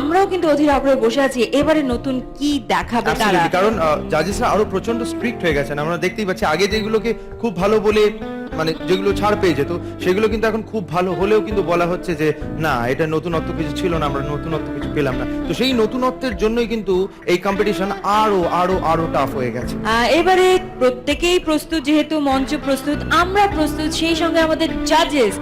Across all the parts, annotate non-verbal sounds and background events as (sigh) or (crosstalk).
আমরাও কিন্তু অধীর আগ্রহে বসে আছি, এবারে নতুন কি দেখাবে তারা? কারণ জাজেসরা আরও প্রচণ্ড স্ট্রিক্ট হয়ে গেছেন। আমরা দেখতেই পাচ্ছি, আগে যেগুলোকে খুব ভালো বলে মানে যেগুলো ছাড় পেয়ে যেত, সেগুলো কিন্তু এখন খুব ভালো হলেও কিন্তু বলা হচ্ছে যে, না, এটা নতুনত্ব কিছু ছিল না, আমরা নতুনত্ব কিছু পেলাম না। তো সেই নতুনত্বের জন্যই কিন্তু এই কম্পিটিশন আরও আরও আরও টাফ হয়ে গেছে। এবারে প্রত্যেকেই প্রস্তুত, যেহেতু মঞ্চ প্রস্তুত, আমরা প্রস্তুত, সেই সঙ্গে আমাদের জাজেস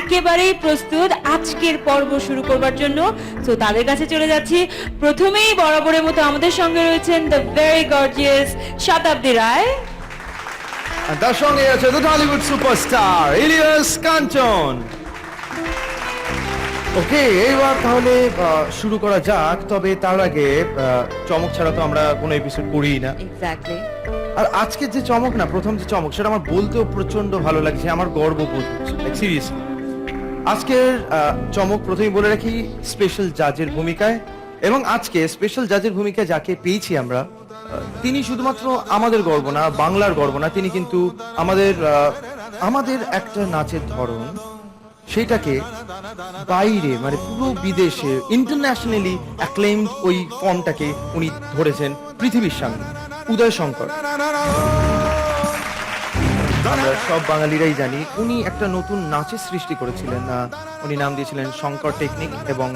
একেবারেই প্রস্তুত। আজকের পর্ব শুরু করবার জন্য। তো তাদের কাছে চলে যাচ্ছি। প্রথমেই বরাবরের মতো আমাদের সঙ্গে রয়েছেন দ্য ভেরি গর্জিয়াস শতাব্দী রায় আর তার সঙ্গে আছে the Tollywood superstar Ilias Kanchan okay এইবার তাহলে শুরু করা যাক তবে তার আগে চমক ছাড়া তো আমরা কোনো এপিসোড করিই না। এক্স্যাক্টলি আর আজকের যে চমক না প্রথম যে চমক সেটা আমার বলতেও প্রচণ্ড ভালো লাগছে আমার গর্ব বোধ হচ্ছে সিরিয়াসলি আজকের চমক প্রথমেই বলে রাখি স্পেশাল জাজের ভূমিকায়। এবং আজকে স্পেশাল জাজের ভূমিকায় যাকে পেয়েছি আমরা তিনি শুধুমাত্র আমাদের গর্ব না, বাংলার গর্ব না, তিনি কিন্তু আমাদের আমাদের একটা নাচের ধরন, সেটাকে বাইরে মানে পুরো বিদেশে ইন্টারন্যাশনালি অ্যাক্লেমড ওই ফর্মটাকে উনি ধরেছেন পৃথিবীর সামনে। উদয় শঙ্কর। আমরা সব বাঙালিরাই জানি, উনি একটা নতুন নাচের সৃষ্টি করেছিলেন উনি নাম দিয়েছিলেন শঙ্কর টেকনিক এবং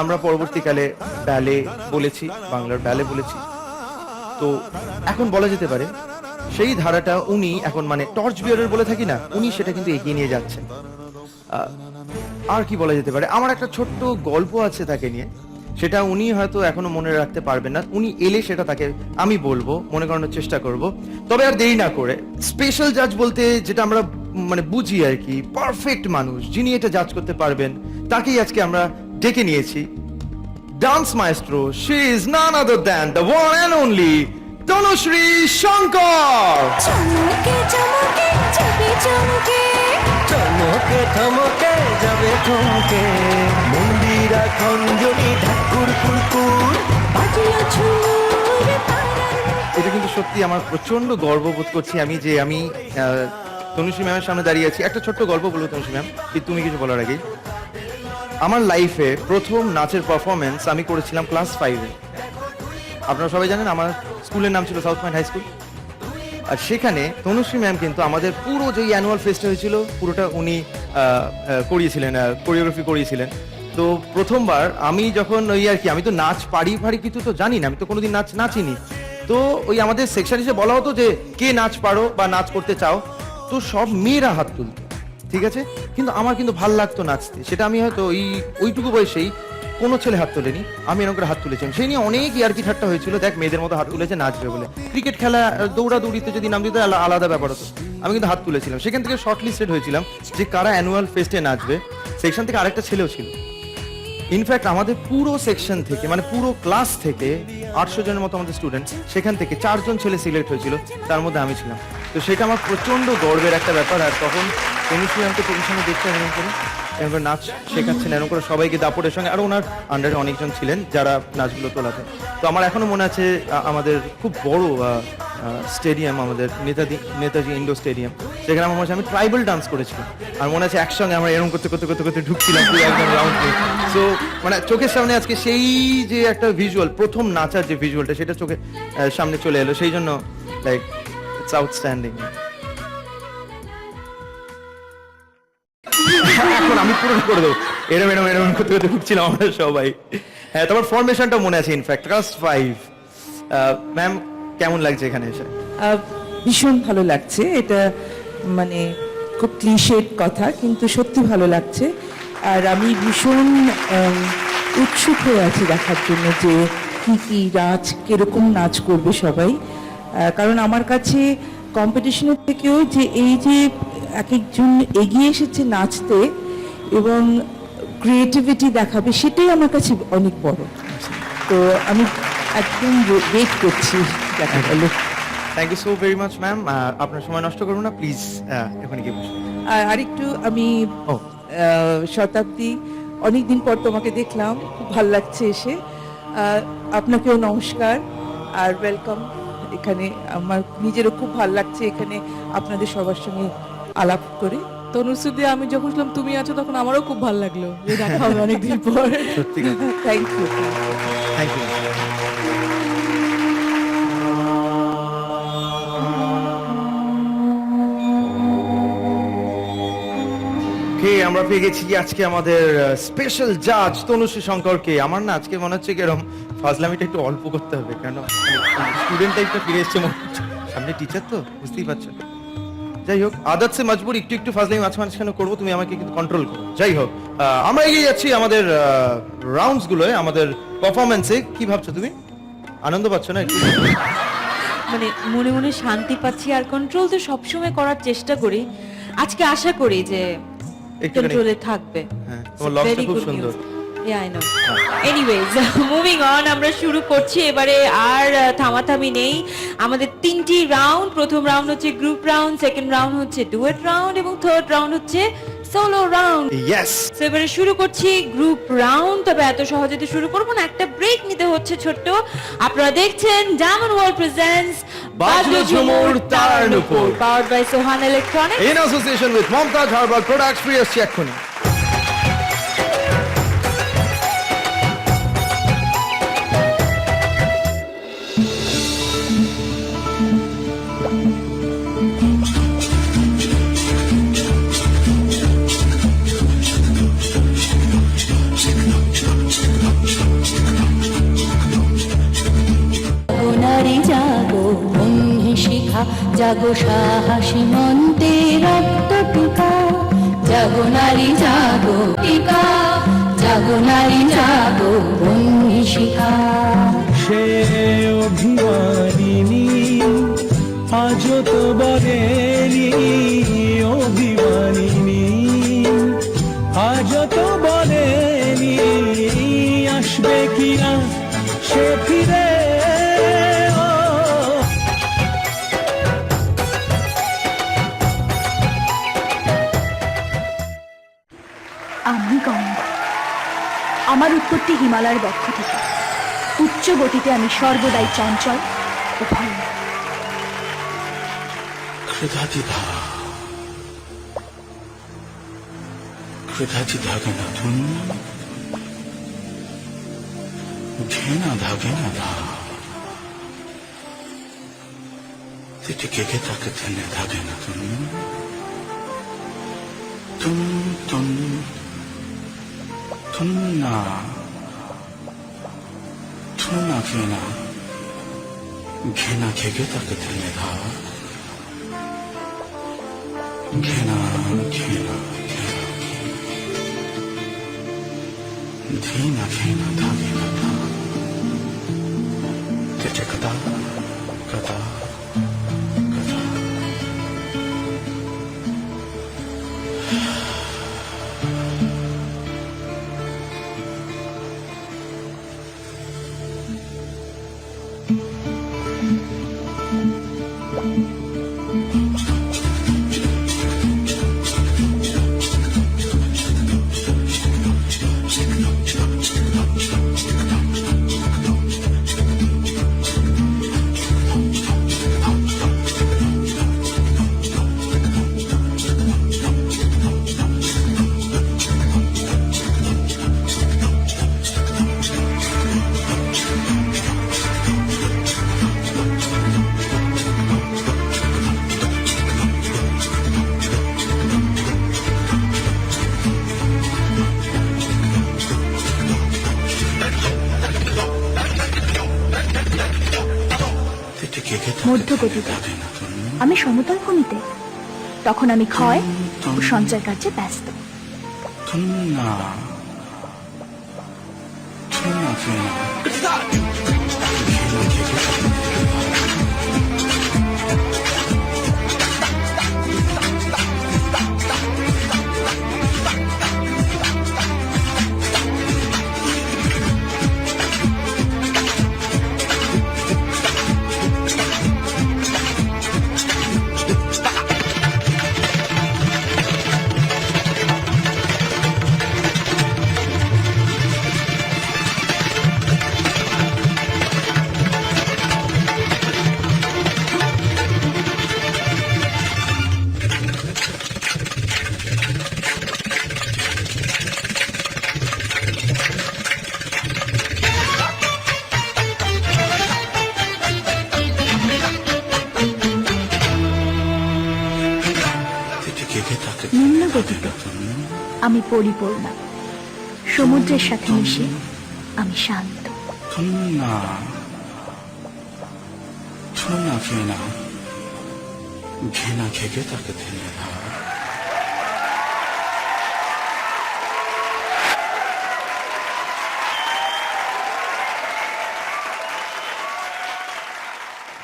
আমরা পরবর্তীকালে ব্যালে বলেছি, বাংলার ব্যালে বলেছি। তো এখন বলা যেতে পারে, সেই ধারাটা উনি এখন মানে টর্চ বিয়ারের বলে থাকি না, উনি সেটা কিন্তু এগিয়ে নিয়ে যাচ্ছেন। আর কি বলা যেতে পারে? আমার একটা ছোট্ট গল্প আছে তাকে নিয়ে। সেটা উনি হয়তো এখনও মনে রাখতে পারবেন না। উনি এলে সেটা তাকে আমি বলব, মনে করানোর চেষ্টা করব। তবে আর দেরি না করে স্পেশাল জাজ বলতে যেটা আমরা মানে বুঝি আর কি পারফেক্ট মানুষ যিনি এটা জাজ করতে পারবেন তাকেই আজকে আমরা ডেকে নিয়েছি। Dance maestro she is none other than the one and only Tanushree Shankar চমকে চমকে যাবে চমকে। চমকে থমকে যাবে থমকে মন্দিরা খঞ্জনি ঠাকুর বাজলো এটা কিন্তু সত্যি আমার প্রচণ্ড গর্ববোধ করছি আমি যে আমি তনুশ্রী ম্যামের সামনে দাঁড়িয়ে আছি। একটা ছোট্ট গল্প বলব তনুশ্রী ম্যাম তুমি কিছু বলার আগে আমার লাইফে প্রথম নাচের পারফরমেন্স আমি করেছিলাম ক্লাস ফাইভে আপনারা সবাই জানেন আমার স্কুলের নাম ছিল সাউথ পয়েন্ট হাই স্কুল আর সেখানে তনুশ্রী ম্যাম কিন্তু আমাদের পুরো যে অ্যানুয়াল ফেস্ট হয়েছিল, পুরোটা উনি করিয়েছিলেন কোরিওগ্রাফি করিয়েছিলেন। তো প্রথমবার আমি যখন ওই আর কি, আমি তো নাচ পারি ফারি কিছু তো জানি না, আমি তো কোনোদিন নাচ নাচিনি। তো ওই আমাদের সেকশন হিসেবে বলা হতো যে, কে নাচ পারো বা নাচ করতে চাও তো সব মেয়েরা হাত তুলত, ঠিক আছে? কিন্তু আমার কিন্তু ভালো লাগতো নাচতে। সেটা আমি হয়তো ওই, ওইটুকু বয়সেই কোনো ছেলে হাত তোলেনি। আমি এরকম করে হাত তুলেছিলাম। সেই নিয়ে অনেক ইয়ার্কি ঠাট্টা হয়েছিল। দেখ, মেয়েদের মতো হাত তুলেছে, নাচবে বলে। ক্রিকেট খেলা দৌড়া দৌড়াদৌড়িতে যদি নাম দিতে, আলা- আলাদা ব্যাপার হতো। আমি কিন্তু হাত তুলেছিলাম। সেখান থেকে শর্ট লিস্টেড হয়েছিলাম যে কারা অ্যানুয়াল ফেস্টে নাচবে। সেখান থেকে আরেকটা ছেলেও ছিল। ইনফ্যাক্ট আমাদের পুরো সেকশন থেকে মানে পুরো ক্লাস থেকে আটশো জনের মতো আমাদের স্টুডেন্ট সেখান থেকে চারজন ছেলে সিলেক্ট হয়েছিল, তার মধ্যে আমি ছিলাম। তো সেটা আমার প্রচণ্ড গর্বের একটা ব্যাপার, আর তখন তনুশ্রী তো চোখের সামনে দেখতে করে। এরকম নাচ শেখাচ্ছেন, এরকম করে সবাইকে দাপটের সঙ্গে, আর ওনার আন্ডারে অনেকজন ছিলেন যারা নাচগুলো তোলাতেন। তো আমার এখনও মনে আছে আমাদের খুব বড় স্টেডিয়াম আমাদের, নেতাজি নেতাজি ইন্ডোর স্টেডিয়াম সেখানে আমার মনে আমি ট্রাইবাল ডান্স করেছিলাম। আর মনে আছে একসঙ্গে আমরা এরকম করতে করতে করতে করতে ঢুকছিলাম পুরো একদম রাউন্ড সো মানে চোখের সামনে আজকে সেই যে একটা ভিজুয়াল প্রথম নাচার যে ভিজুয়ালটা সেটা চোখের সামনে চলে এলো। সেই জন্য লাইক ইটস আউটস্ট্যান্ডিং এখন আমি পুরো করে দেবো। এরম এরম এরম করতে করতে ঢুকছিলাম আমরা সবাই। হ্যাঁ তোমার ফরমেশনটা মনে আছে ইনফ্যাক্ট ক্লাস ফাইভ ম্যাম কেমন লাগছে এখানে এসে? ভীষণ ভালো লাগছে। এটা মানে খুব ক্লিশেড কথা, কিন্তু সত্যি ভালো লাগছে। আর আমি ভীষণ উৎসুক হয়ে আছি দেখার জন্য যে কি কি নাচ, কীরকম নাচ করবে সবাই। কারণ আমার কাছে কম্পিটিশনের থেকেও যে এই যে এক একজন এগিয়ে এসেছে নাচতে এবং ক্রিয়েটিভিটি দেখাবে সেটাই আমার কাছে অনেক বড়। তো আমি একদম ওয়েট করছি দেখা গেলো। Thank you so very much ma'am আপনার সময় নষ্ট করব না প্লিজ এখানে গিয়ে বসুন। আর আরেকটু আমি আহ, শতাব্দী অনেকদিন পর তোমাকে দেখলাম খুব ভালো লাগছে এসে। আপনাকেও নমস্কার আর ওয়েলকাম এখানে আমার নিজেরও খুব ভালো লাগছে এখানে আপনাদের সবার সঙ্গে আলাপ করে। তনুশ্রী আমি যখন শুনলাম তুমি আছো তখন আমারও খুব ভালো লাগল যে দেখা হবে অনেকদিন পর। সত্যি থ্যাংক ইউ থ্যাংক ইউ কে আমরা পেয়ে গেছি আজকে আমাদের স্পেশাল জাজ তনুশ্রী শঙ্করকে। আমার না আজকে মনে হচ্ছে কেরম ফাজলামিটা একটু অল্প করতে হবে কেন? স্টুডেন্ট টাইপটা ফিরে এসছে মনে হচ্ছে। সামনে টিচার তো বুঝতেই পারছ। যাই হোক আদত সে মজবুর একটু একটু ফাজলামি মাঝে মাঝখানে করব তুমি আমাকে কিন্তু কন্ট্রোল করো। যাই হোক আমরা এগিয়ে যাচ্ছি আমাদের রাউন্ডস গুলোয় আমাদের পারফরমেন্সে কি ভাবছ তুমি? আনন্দ পাচ্ছ না একটু? মানে মনে মনে শান্তি পাচ্ছি আর কন্ট্রোল তো সবসময় করার চেষ্টা করি। আজকে আশা করি যে কন্ট্রোলে থাকবে। হ্যাঁ, তোমার লক্সটা খুব সুন্দর। এনিওয়েজ মুভিং অন আমরা শুরু করছি। এবারে আর থামাথামি নেই। আমাদের তিনটি রাউন্ড প্রথম রাউন্ড হচ্ছে গ্রুপ রাউন্ড সেকেন্ড রাউন্ড হচ্ছে ডুয়েট রাউন্ড এবং থার্ড রাউন্ড হচ্ছে সোলো রাউন্ড ইয়েস তো এবারে শুরু করছি গ্রুপ রাউন্ড তবে এত সহজে তো শুরু করব না একটা ব্রেক নিতে হচ্ছে ছোট্ট। আপনারা দেখছেন ডায়মন্ড ওয়ার্ল্ড প্রেজেন্টস বাজলো ঝুমুর তারার নুপুর। Powered by Sohan Electronics in association with Momtaj Herbal Products free আসছে এক্ষুনি। 不舍 আমি গঙ্গা আমার উৎপত্তি হিমালয়ের বক্ষ থেকে উচ্চ গতিতে আমি সর্বদাই চঞ্চল ও ভয় कृतातिथा कृतातिथा गणातून घेना धागेना धा तिथे केके ताकतीने धागेनातून तुम तुम तुम 투나. 투나 개나. 개나 개교다 끝을내다 개나 개나 개나. 개나 개나 다 개나 다. 대체 그다 그다. মধ্যগতিতে। আমি সমতল কমিতে তখন আমি ক্ষয় ও সঞ্চয় কার্যে ব্যস্ত। तुम আমি পরিপূর্ণা। সমুদ্রের সাথে মিশে আমি শান্ত। ঘৃণা ঘৃণা থেকে তাকে থেমে না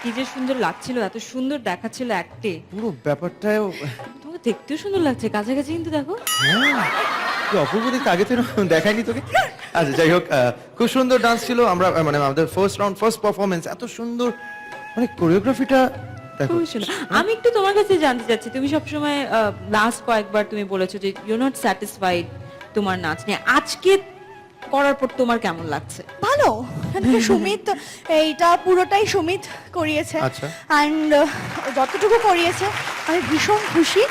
কি যে সুন্দর লাগছিল এত সুন্দর দেখাচ্ছিল একটে পুরো ব্যাপারটাও দেখতেও সুন্দর লাগছে কাছাকাছি কিন্তু দেখো। হ্যাঁ কি অপূর্ব দেখতে আগে তো এরকম দেখায়নি তোকে। আচ্ছা যাই হোক আহ, খুব সুন্দর ডান্স ছিল। আমরা মানে আমাদের ফার্স্ট রাউন্ড ফার্স্ট পারফরমেন্স এত সুন্দর। মানে কোরিওগ্রাফিটা দেখো। আমি একটু তোমার কাছে জানতে চাচ্ছি তুমি সবসময় লাস্ট কয়েকবার তুমি বলেছ যে ইউ নট স্যাটিসফাইড তোমার নাচ নিয়ে। আজকে করার পর তোমার কেমন লাগছে? ভালো। সুমিত এইটা পুরোটাই সুমিত করিয়েছে। আচ্ছা। অ্যান্ড যতটুকু করিয়েছে আমি ভীষণ খুশি।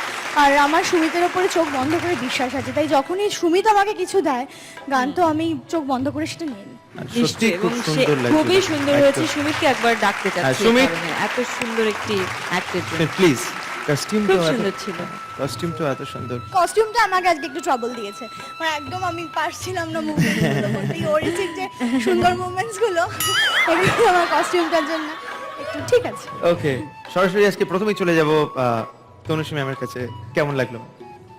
আর আমার সুমিতের ওপরে চোখ বন্ধ করে বিশ্বাস আছে তাই যখনই সুমিত আমাকে কিছু দেয় গান তো আমি চোখ বন্ধ করে সেটা নিয়ে নিই। সত্যি খুব সুন্দর লাগছে খুবই সুন্দর হয়েছে। একদম। সুমিতকে একবার ডাকতে চাচ্ছি সুমিত। এত সুন্দর একটি অ্যাক্টের প্লিজ কস্টিউমটা খুব সুন্দর ছিল। কস্টিউমটা এত সুন্দর। কস্টিউমটা আমাকে আজকে একটু ট্রাবল দিয়েছে। মানে একদম আমি পারছিলাম না মুভমেন্ট এই অরিজিৎ যে সুন্দর মুভমেন্টসগুলো এগুলো আমার কস্টিউমটার জন্য। একটু ঠিক আছে। ওকে সরাসরি আজকে প্রথমেই চলে যাব তনুশ্রী ম্যামের কাছে কেমন লাগল?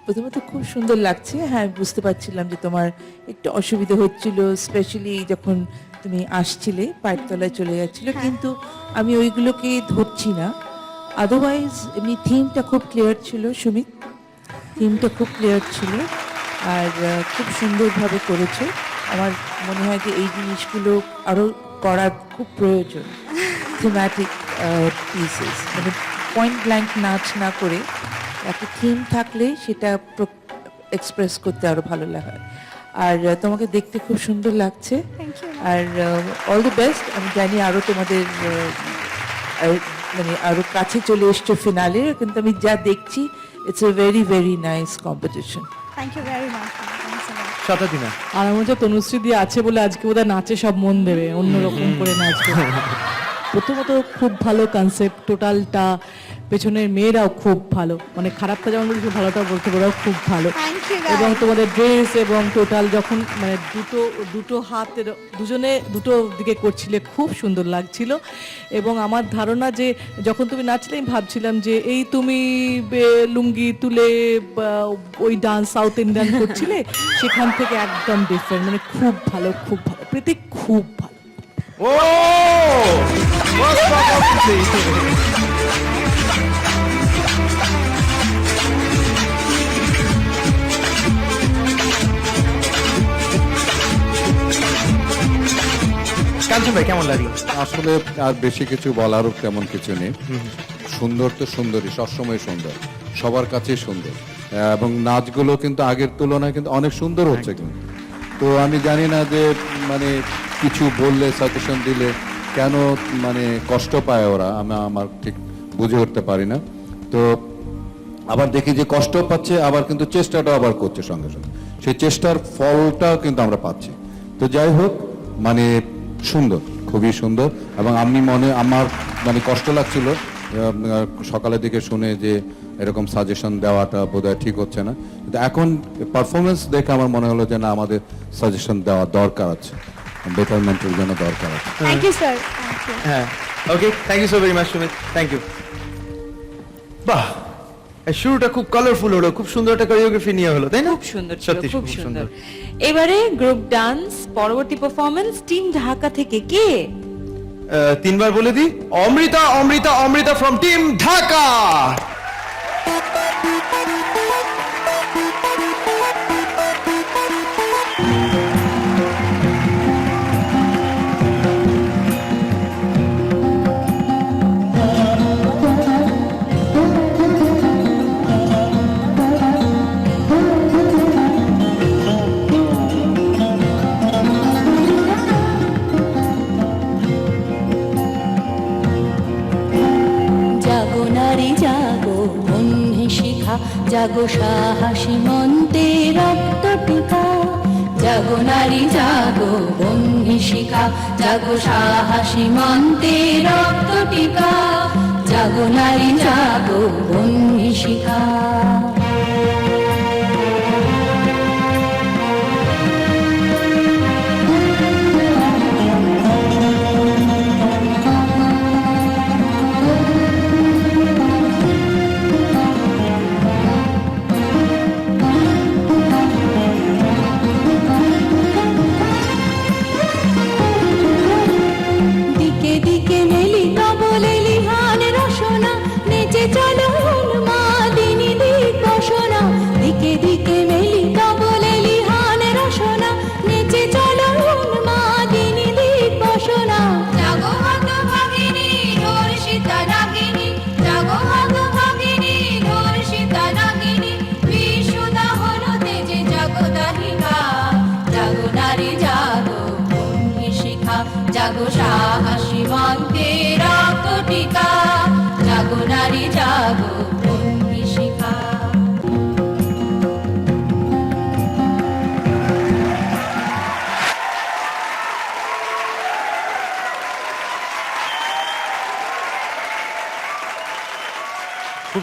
প্রথমত খুব সুন্দর লাগছে। হ্যাঁ বুঝতে পারছিলাম যে তোমার একটু অসুবিধা হচ্ছিল স্পেশালি যখন তুমি আসছিলে পায়ের তলায় চলে যাচ্ছিল। কিন্তু আমি ওইগুলোকে ধরছি না। আদারওয়াইজ এমনি থিমটা খুব ক্লিয়ার ছিল সুমিত। থিমটা খুব ক্লিয়ার ছিল আর খুব সুন্দরভাবে করেছে। আমার মনে হয় যে এই জিনিসগুলো আরও করার খুব প্রয়োজন। (laughs) থিম্যাটিক পিসেস মানে পয়েন্ট ব্ল্যাঙ্ক নাচ না করে একটা থিম থাকলে সেটা এক্সপ্রেস করতে আরও ভালো লাগে। আর তোমাকে দেখতে খুব সুন্দর লাগছে। আর অল দ্য বেস্ট আমি জানি আরও তোমাদের মানে আরও কাছে চলে এসছো ফিনালে কিন্তু আমি যা দেখছি it's a very very nice competition thank you very much শতাধিনা আর আমার হচ্ছে তনুশ্রী দিয়ে আছে বলে আজকে বোধহয় নাচে সব মন দেবে অন্যরকম করে নাচবে। প্রথমত খুব ভালো কনসেপ্ট টোটালটা পেছনের মেয়েরাও খুব ভালো। মানে খারাপটা যেমন বলছি ভালোটাও বলতে ওরাও খুব ভালো। এবং তোমাদের ড্রেস এবং টোটাল যখন মানে দুটো দুটো হাতের দুজনে দুটো দিকে করছিলে খুব সুন্দর লাগছিল। এবং আমার ধারণা যে যখন তুমি নাচলে আমি ভাবছিলাম যে এই তুমি বে- লুঙ্গি তুলে ওই ডান্স সাউথ ইন্ডিয়ান করছিলে (laughs) সেখান থেকে একদম ডিফারেন্ট মানে খুব ভালো খুব ভালো প্রীতি খুব ভালো। ও! কাঞ্চন ভাই কেমন লাগল আসলে আর বেশি কিছু বলারও তেমন কিছু নেই। সুন্দর তো সুন্দরই সবসময় সুন্দর। সবার কাছেই সুন্দর। এবং নাচগুলো কিন্তু আগের তুলনায় কিন্তু অনেক সুন্দর হচ্ছে কিন্তু। তো আমি জানি না যে মানে কিছু বললে সাজেশন দিলে কেন মানে কষ্ট পায় ওরা? আমি আমার ঠিক বুঝে উঠতে পারি না। তো আবার দেখি যে কষ্ট পাচ্ছে আবার কিন্তু চেষ্টাটাও আবার করছে সঙ্গে সঙ্গে। সেই চেষ্টার ফলটাও কিন্তু আমরা পাচ্ছি। তো যাই হোক মানে সুন্দর খুবই সুন্দর। এবং আমি মনে আমার মানে কষ্ট লাগছিল সকালের দিকে শুনে যে এরকম সাজেশন দেওয়াটা বোধহয় ঠিক হচ্ছে না। কিন্তু এখন পারফরমেন্স দেখে আমার মনে হলো যে না আমাদের সাজেশন দেওয়া দরকার আছে। বেটারমেন্টের জন্য দরকার আছে। থ্যাংক ইউ স্যার হ্যাঁ। Okay thank you so very much Sumit thank you বাহ শুরুটা খুব কালারফুল হলো খুব সুন্দর একটা কোরিওগ্রাফি নিয়ে হলো তাই না? খুব সুন্দর ছিল সত্যি খুব সুন্দর। এবারে গ্রুপ ডান্স পরবর্তী পারফরম্যান্স টিম ঢাকা থেকে কে? তিনবার বলে দি অমৃতা অমৃতা অমৃতা ফ্রম টিম ঢাকা।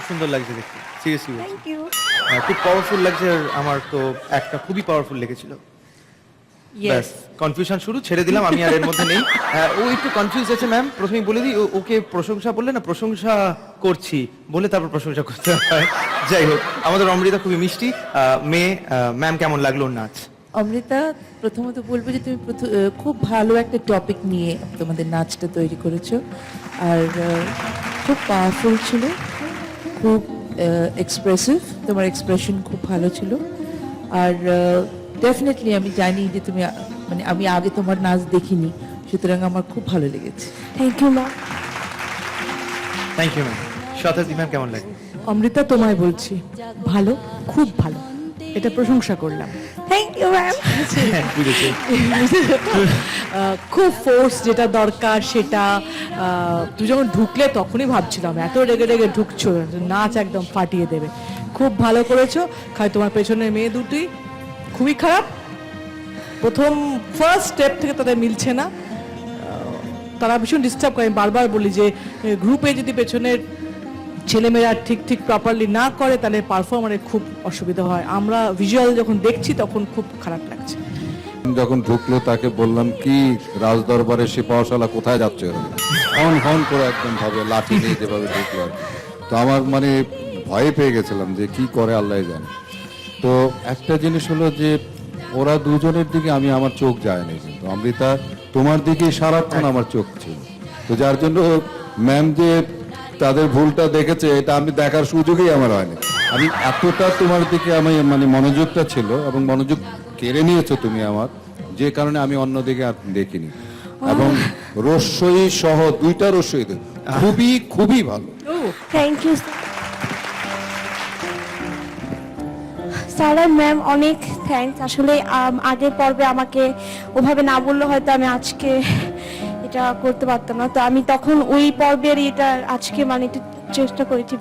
সুন্দর লাগছে দেখতে সিরিয়াসলি থ্যাংক ইউ খুব পাওয়ারফুল লাগছে আমার তো একটা খুবই পাওয়ারফুল লেগেছিল। ব্যাস কনফিউশন শুরু ছেড়ে দিলাম আমি আর এর মধ্যে নেই। ও একটু কনফিউজ আছে ম্যাম প্রথমেই বলে দিই ও- ওকে প্রশংসা বললে না প্রশংসা করছি বলে তারপর প্রশংসা করতে হয়। যাই হোক আমাদের অমৃতা খুবই মিষ্টি। মেয়ে ম্যাম কেমন লাগল ওর নাচ? অমৃতা প্রথমত বলব যে তুমি খুব ভালো একটা টপিক নিয়ে তোমাদের নাচটা তৈরি করেছ। আর খুব পাওয়ারফুল ছিল। খুব এক্সপ্রেসিভ তোমার এক্সপ্রেশন খুব ভালো ছিল। আর ডেফিনেটলি আমি জানি যে তুমি মানে আমি আগে তোমার নাচ দেখিনি। সুতরাং আমার খুব ভালো লেগেছে। Thank you ma'am thank you ma'am Shatabdi ma'am কেমন লাগে? অমৃতা তোমায় বলছি ভালো খুব ভালো। এটা প্রশংসা করলাম। থ্যাংক ইউ ম্যাম খুব ফোর্স যেটা দরকার, সেটা তুই যখন ঢুকলে তখনই ভাবছিলাম, এত রেগে রেগে ঢুকছো, নাচ একদম ফাটিয়ে দেবে। খুব ভালো করেছ খাই তোমার পেছনে মেয়ে দুটি, খুবই খারাপ। প্রথম ফার্স্ট স্টেপ থেকে তাদের মিলছে না। তারা ভীষণ ডিস্টার্ব করে। বারবার বলি যে গ্রুপে যদি পেছনের ছেলেমেয়েরা ঠিক ঠিক প্রপারলি না করে তাহলে পারফর্মারের খুব অসুবিধা হয়। আমরা ভিজুয়াল যখন দেখছি, তখন খুব খারাপ লাগছে। যখন ঢুকলো, তাকে বললাম, কি রাজ দরবারে সে পাওয়াশালা কোথায় যাচ্ছে? হন হন করে একদম ভাবে লাঠি নিয়ে যেভাবে ঢুকলো। তো আমার মানে ভয়ে পেয়ে গেছিলাম যে কি করে আল্লাহ জানে। তো একটা জিনিস হলো যে, ওরা দুজনের দিকে আমি, আমার চোখ যায়নি কিন্তু। অমৃতা, তোমার দিকে সারাক্ষণ আমার চোখ ছিল। তো যার জন্য ম্যাম যে তাদের ভুলটা দেখেছে এটা আমি দেখার সুযোগই আমার হয়নি। আমি এতটা তোমার দিকে আমি মানে মনোযোগটা ছিল এবং মনোযোগ কেড়ে নিয়েছো তুমি আমার যে কারণে আমি অন্যদিকে আর দেখিনি। এবং রস্যই সহ দুইটা রস্যই দেব। খুবই খুবই ভালো। থ্যাংক ইউ স্যার ম্যাম অনেক থ্যাঙ্কস আসলে আগের পর্বে আমাকে ওভাবে না বললে হয়তো আমি আজকে এটা করতে পারতাম না। তো আমি তখন ওই পর্বের এটা আজকে মানে একটু চেষ্টা করেছি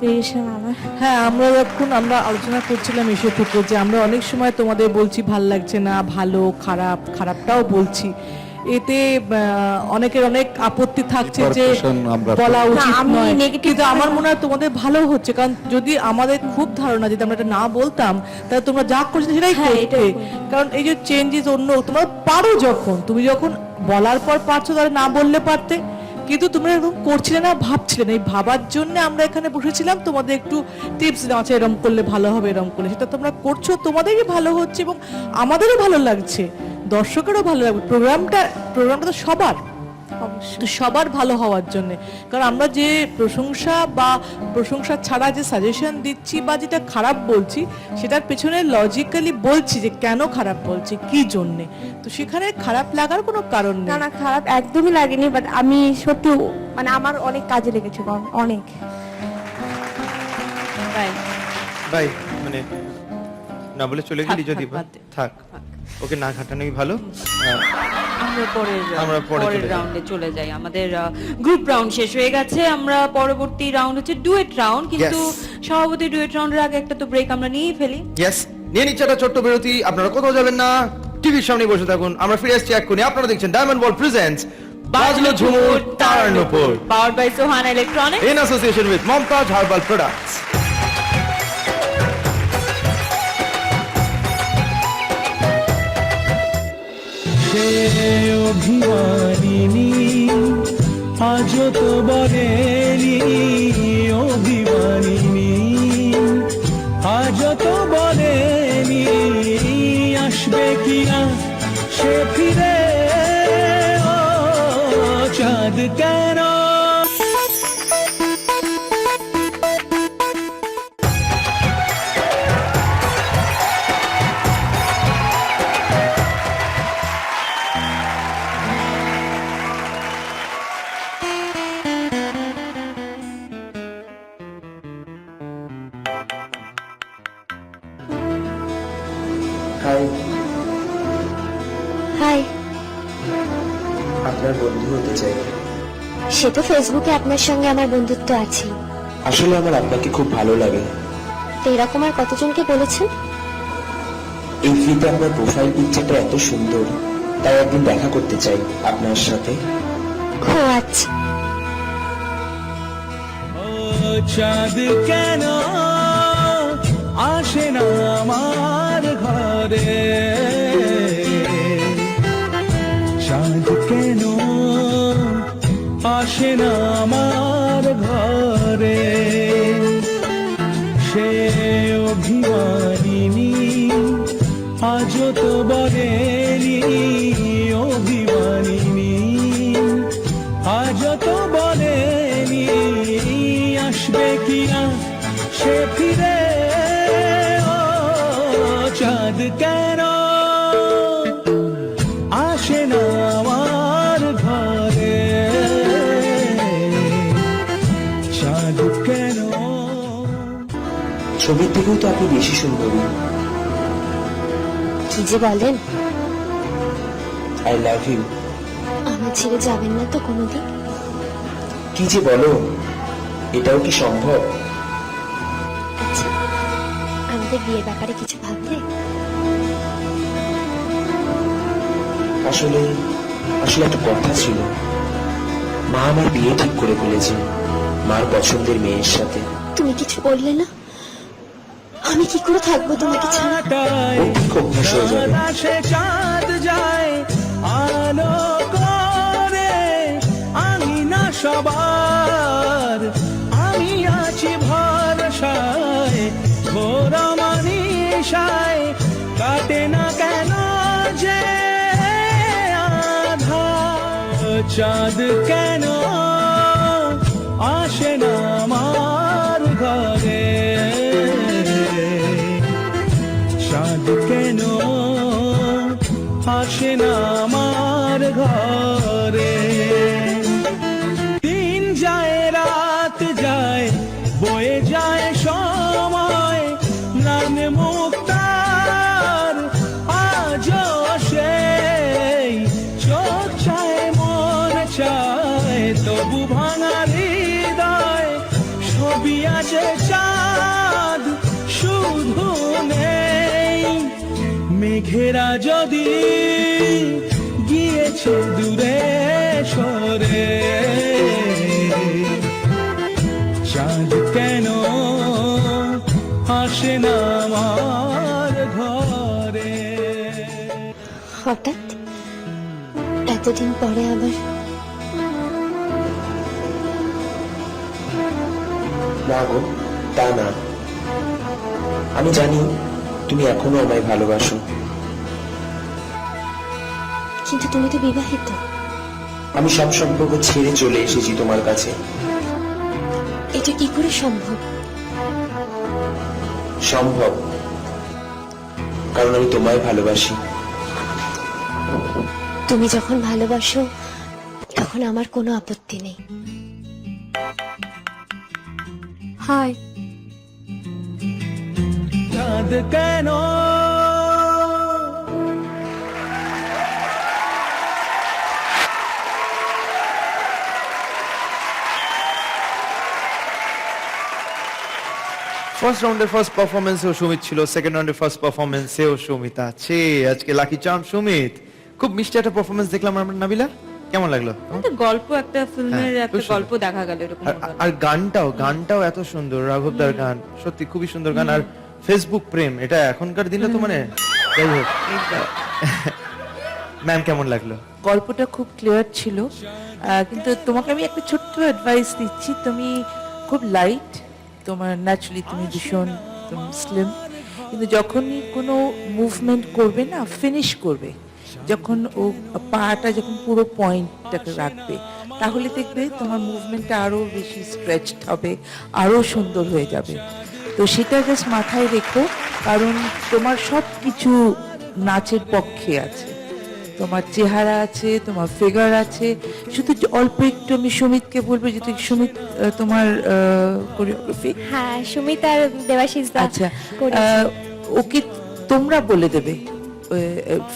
আনার হ্যাঁ আমরা যখন আমরা আলোচনা করছিলাম এসে থেকে যে আমরা অনেক সময় তোমাদের বলছি, ভালো লাগছে না, ভালো, খারাপ, খারাপটাও বলছি। এতে অনেকের অনেক আপত্তি থাকছে যে বলা উচিত নয়। কিন্তু আমার মনে হয় তোমাদের ভালো হচ্ছে। কারণ যদি আমাদের খুব ধারণা যদি আমরা এটা না বলতাম তাহলে তোমরা যা করছ সেটাই হ্যাঁ, করতে। কারণ এই যে চেঞ্জেস অন্য তোমরা পারো যখন। তুমি যখন বলার পর পারছ তাহলে না বললে পারতে। কিন্তু তোমরা এরকম করছিলে না ভাবছিলে না। এই ভাবার জন্য আমরা এখানে বসেছিলাম। তোমাদের একটু টিপস দেওয়া আছে এরকম করলে ভালো হবে এরকম করলে। সেটা তোমরা করছ তোমাদেরই ভালো হচ্ছে এবং আমাদেরও ভালো লাগছে। দর্শকেরও ভালো লাগবে। প্রোগ্রামটা প্রোগ্রামটা তো সবার। সবার ভালো হওয়ার জন্য। কারণ আমরা যে প্রশংসা বা প্রশংসা ছাড়া যে সাজেশন দিচ্ছি বা যেটা খারাপ বলছি সেটার পেছনে লজিক্যালি বলছি যে কেন খারাপ বলছি কি জন্যে? তো সেখানে খারাপ লাগার কোনো কারণ না নেই। না খারাপ একদমই লাগেনি বাট আমি সত্যি মানে আমার অনেক কাজে লেগেছে অন- অনেক। ভাই মানে না বলে চলে গেলি যদি থাক, থাক। ওকে না ঘাটানোই ভালো। আমরা পরের আমরা পরে পরের। রাউন্ডে চলে যাই। আমাদের গ্রুপ রাউন্ড শেষ হয়ে গেছে। আমরা পরবর্তী রাউন্ড হচ্ছে ডুয়েট রাউন্ড কিন্তু সভাপতি ডুয়েট রাউন্ডের আগে একটা তো ব্রেক আমরা নিয়েই ফেলি। ইয়েস নিয়ে নিচ্ছে একটা ছোট্ট বিরতি। আপনারা কোথাও যাবেন না। টিভির সামনে বসে থাকুন। আমরা ফিরে আসছি এক্ষুনি। আপনারা দেখছেন ডায়মন্ড বল প্রেজেন্টস বাজলো ঝুমুর তার নুপুর। Power by Sohan Electronics in association with Momtaj Herbal Products. অভিমানিনী আজ তো বলেনি অভিমানিনী। আজ তো বলেনি আসবে সে ফিরে বন্ধু হতে চাই। সে তো ফেসবুকে আপনার সঙ্গে আমার বন্ধুত্ব আছে। আসলে আমার আপনাকে খুব ভালো লাগে। তো এরকম আর কতজনকে বলেছেন? এই ফিতে আপনার প্রোফাইল পিকচারটা এত সুন্দর তাই একদিন দেখা করতে চাই আপনার সাথে। ও আচ্ছা। চাঁদ কেন আসে না আমার ঘরে? চাঁদ কেন আসে না আমার ঘরে। সে অভিমানিনী আজ তো বলেনি ছবির থেকেও তো আপনি বেশি সুন্দরী। কি যে বলেন। আই লাভ ইউ আমার ছেড়ে যাবেন না তো কোনোদিন? কি যে বলো এটাও কি সম্ভব? আচ্ছা আমাদের বিয়ের ব্যাপারে কিছু ভাবলে? আসলে আসলে একটা কথা ছিল। মা আমার বিয়ে ঠিক করে ফেলেছে মার পছন্দের মেয়ের সাথে। তুমি কিছু বললে না? আমি কি করে থাকব তোমাকে ছাড়া? আকাশে চাঁদ যায় আলো করে আমি না সবার আমি আছি ভরসায় ঘোর মানিসায় কাটে না কেন যে আধার চাঁদ কেন আসে তবু ভাঙা হৃদয়, ছবি আছে চাঁদ, শুধু নেই। মেঘেরা যদি গিয়েছে দূরে সরে, চাঁদ কেন আসে না আমার ঘরে? হঠাৎ এতদিন পরে আবার না গো তা না। আমি জানি তুমি এখনও আমায় ভালোবাসো। কিন্তু তুমি তো বিবাহিত। আমি সব সম্পর্ক ছেড়ে চলে এসেছি তোমার কাছে। এটা কি করে সম্ভব? সম্ভব কারণ আমি তোমায় ভালোবাসি। তুমি যখন ভালোবাসো তখন আমার কোনো আপত্তি নেই। হাই। চাঁদ কেন? ফার্স্ট রাউন্ডের ফার্স্ট পারফরমেন্সেও সুমিত ছিল সেকেন্ড রাউন্ডের ফার্স্ট পারফরমেন্সেও সুমিত আছে। আজকে লাকি চার্ম সুমিত। খুব মিষ্টি একটা পারফরমেন্স দেখলাম আমরা নাবিলা। কেমন লাগল? একটা গল্প একটা ফিল্মের হ্যাঁ, একটা গল্প দেখা গেল এরকম আর গানটাও গানটাও এত সুন্দর রাঘবদার গান সত্যি খুবই সুন্দর গান। আর ফেসবুক প্রেম এটা এখনকার দিনে তো মানে যাই হোক। ম্যাম কেমন লাগল? গল্পটা খুব ক্লিয়ার ছিল। কিন্তু তোমাকে আমি একটা ছোট্ট অ্যাডভাইস দিচ্ছি। তুমি খুব লাইট তোমার ন্যাচুরালি তুমি ভীষণ স্লিম কিন্তু যখনই কোনো মুভমেন্ট করবে না ফিনিশ করবে। যখন ও পাটা যখন পুরো পয়েন্টটাকে রাখবে তাহলে দেখবে তোমার মুভমেন্টটা আরও বেশি স্ট্রেচড হবে আরও সুন্দর হয়ে যাবে। তো সেটা জাস্ট মাথায় রেখো কারণ তোমার সব কিছু নাচের পক্ষে আছে। তোমার চেহারা আছে তোমার ফিগার আছে শুধু অল্প একটু আমি সুমিতকে বলব যে তুই সুমিত তোমার কোরিওগ্রাফি হ্যাঁ সুমিত আর দেবাশিস আচ্ছা ওকে তোমরা বলে দেবে।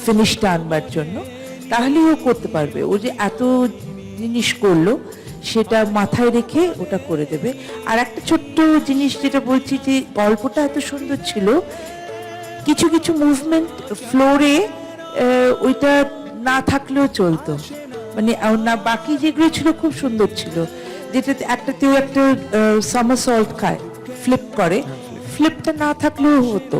ফিনিশটা আনবার জন্য তাহলেই ও করতে পারবে। ও যে এত জিনিস করল সেটা মাথায় রেখে ওটা করে দেবে। আর একটা ছোট্ট জিনিস যেটা বলছি যে গল্পটা এত সুন্দর ছিল কিছু কিছু মুভমেন্ট ফ্লোরে ওইটা না থাকলেও চলতো। মানে না বাকি যেগুলো ছিল খুব সুন্দর ছিল। যেটাতে একটাতেও একটা সামার সল্ট খায় ফ্লিপ করে। ফ্লিপটা না থাকলেও হতো।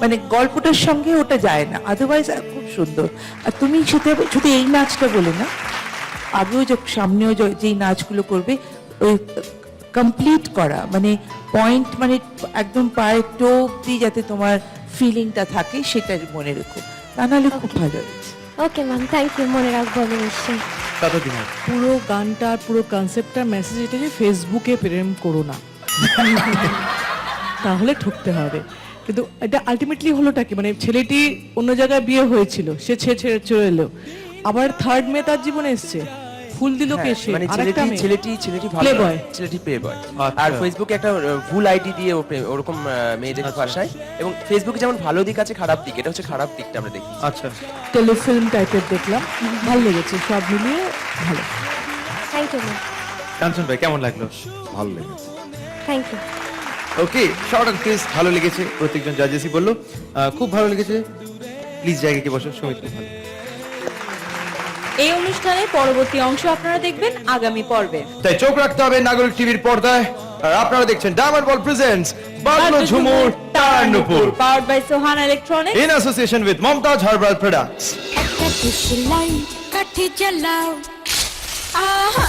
মানে গল্পটার সঙ্গে ওটা যায় না আদারওয়াইজ খুব সুন্দর। আর তুমি সেটা শুধু এই নাচটা বলে না আগেও যে সামনেও যে- যেই নাচগুলো করবে ওই কমপ্লিট করা মানে পয়েন্ট মানে একদম পায়ের টো অব্দি যাতে তোমার ফিলিংটা থাকে সেটা মনে রেখো। তা নাহলে খুব ভালো হয়েছে। ওকে ম্যাম থ্যাংক ইউ মনে রাখব আমি নিশ্চয়ই। পুরো গানটার পুরো কনসেপ্টটার মেসেজ এটা যে ফেসবুকে প্রেম করো না। (laughs) তাহলে ঠকতে হবে। কিন্তু এটা আলটিমেটলি হলোটা কি? মানে ছেলেটি অন্য জায়গায় বিয়ে হয়েছিল সে ছেড়ে ছেড়ে চলে এলো। আবার থার্ড মেয়ে তার জীবনে এসছে। ফুল দিল কে সে? মানে ছেলেটি ছেলেটি ছেলেটি boy। ছেলেটি প্লে বয় আচ্ছা। আর ফেসবুকে একটা ভুল আইডি দিয়ে ওরকম মেয়েদের ভাষায়। এবং ফেসবুকে যেমন ভালো দিক আছে খারাপ দিক এটা হচ্ছে খারাপ দিকটা আমরা দেখি। আচ্ছা। টেলিফিল্ম টাইপের দেখলাম। ভালো লেগেছে সব মিলিয়ে ভালো। থ্যাংক ইউ কাঞ্চন ভাই কেমন লাগল? ভালো লেগেছে। Thank you okay short and crisp ভালো লেগেছে। প্রত্যেকজন জাজেসই বলল। খুব ভালো লেগেছে। প্লিজ জায়গায় কি বসো সুমিত খুব ভালো। এই অনুষ্ঠানের পরবর্তী অংশ আপনারা দেখবেন আগামী পর্বে। তাই চোখ রাখতে হবে নাগরিক টিভির পর্দায়। আর আপনারা দেখছেন ডায়মন্ড বল প্রেজেন্টস বাদলো ঝুমুর তারান্নপুর powered by Sohana Electronics in association with Momtaj Herbal Products. একটা দেশলাই কাঠি জ্বালাও আহা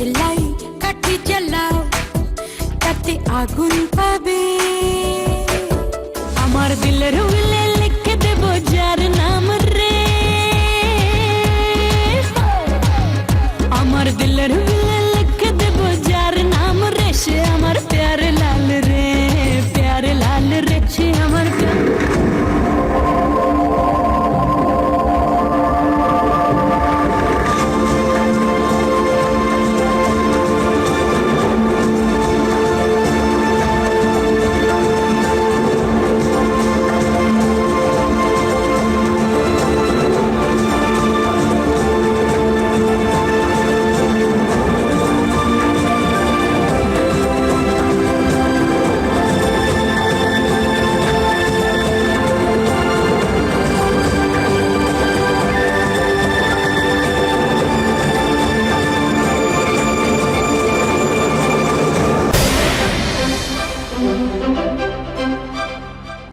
দেশলাই কাঠি জ্বালাও তাতে আগুন পাবে। আমার দিলের উইল